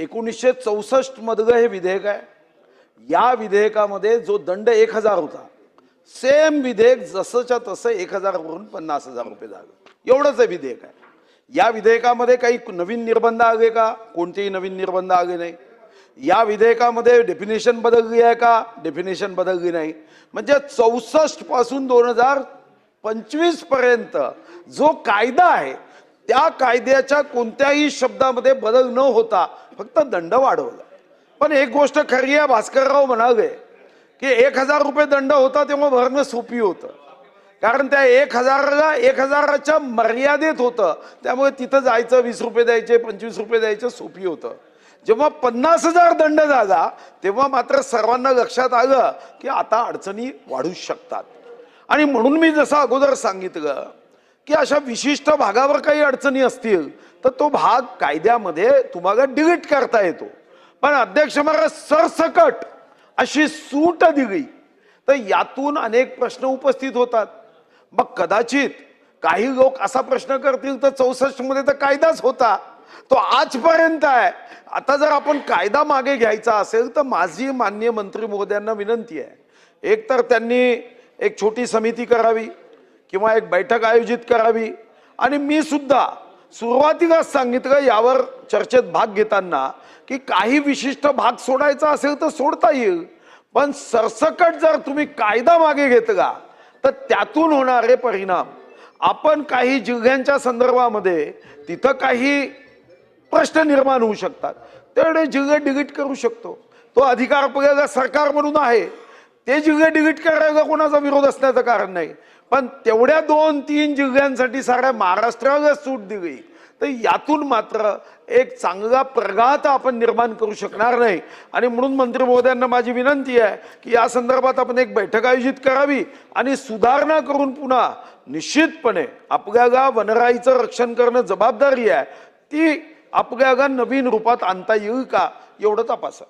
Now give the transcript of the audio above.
एकोणीसशे चौसष्ट मधलं हे विधेयक आहे. या विधेयकामध्ये जो दंड एक हजार होता सेम विधेयक जसंच्या तसं एक हजारवरून पन्नास हजार रुपये झालं. एवढंच हे विधेयक आहे. या विधेयकामध्ये काही नवीन निर्बंध आले का? कोणतेही नवीन निर्बंध आले नाही. या विधेयकामध्ये डेफिनेशन बदलली आहे का? डेफिनेशन बदलली नाही. म्हणजे चौसष्टपासून दोन हजार पंचवीसपर्यंत जो कायदा आहे त्या कायद्याच्या कोणत्याही शब्दामध्ये बदल न होता फक्त दंड वाढवला. पण एक गोष्ट खरी आहे भास्करराव म्हणाले की एक हजार रुपये दंड होता तेव्हा भरणं सोपी होतं. कारण त्या एक हजाराला एक हजाराच्या मर्यादेत होतं. त्यामुळे तिथं जायचं वीस रुपये द्यायचे पंचवीस रुपये द्यायचं सोपी होतं. जेव्हा पन्नास हजार दंड झाला तेव्हा मात्र सर्वांना लक्षात आलं की आता अडचणी वाढू शकतात. आणि म्हणून मी जसं अगोदर सांगितलं की अशा विशिष्ट भागावर काही अडचणी असतील तर तो भाग कायद्यामध्ये तुम्हाला डिलीट करता येतो. पण अध्यक्ष महाराज सरसकट अशी सूट दिली तर यातून अनेक प्रश्न उपस्थित होतात. मग कदाचित काही लोक असा प्रश्न करतील तर चौसष्टमध्ये तर कायदाच होता. तो आजपर्यंत आहे. आता जर आपण कायदा मागे घ्यायचा असेल तर माझी मान्य मंत्री महोदयांना विनंती आहे. एक तर त्यांनी एक छोटी समिती करावी. किंवा एक बैठक आयोजित करावी. आणि मी सुद्धा सुरुवातीलाच सांगितलं यावर चर्चेत भाग घेताना की काही विशिष्ट भाग सोडायचा असेल तर सोडता येईल. पण सरसकट जर तुम्ही कायदा मागे घेतला तर त्यातून होणारे परिणाम. आपण काही जिल्ह्यांच्या संदर्भामध्ये तिथं काही प्रश्न निर्माण होऊ शकतात. तेवढे जिल्हे डिलीट करू शकतो. तो अधिकार आपल्याला सरकार म्हणून आहे. ते जिल्हे डिलीट करायला कोणाचा विरोध असण्याचं कारण नाही. पण तेवढ्या दोन तीन जिल्ह्यांसाठी साऱ्या महाराष्ट्राला सूट दिली. तर यातून मात्र एक चांगला प्रघात आपण निर्माण करू शकणार नाही. आणि म्हणून मंत्री महोदयांना माझी विनंती आहे की या संदर्भात आपण एक बैठक आयोजित करावी आणि सुधारणा करून पुन्हा निश्चितपणे आपल्याला वनराईचं रक्षण करणं जबाबदारी आहे. ती आपल्याला नवीन रूपात आणता येईल का? एवढं तपासा.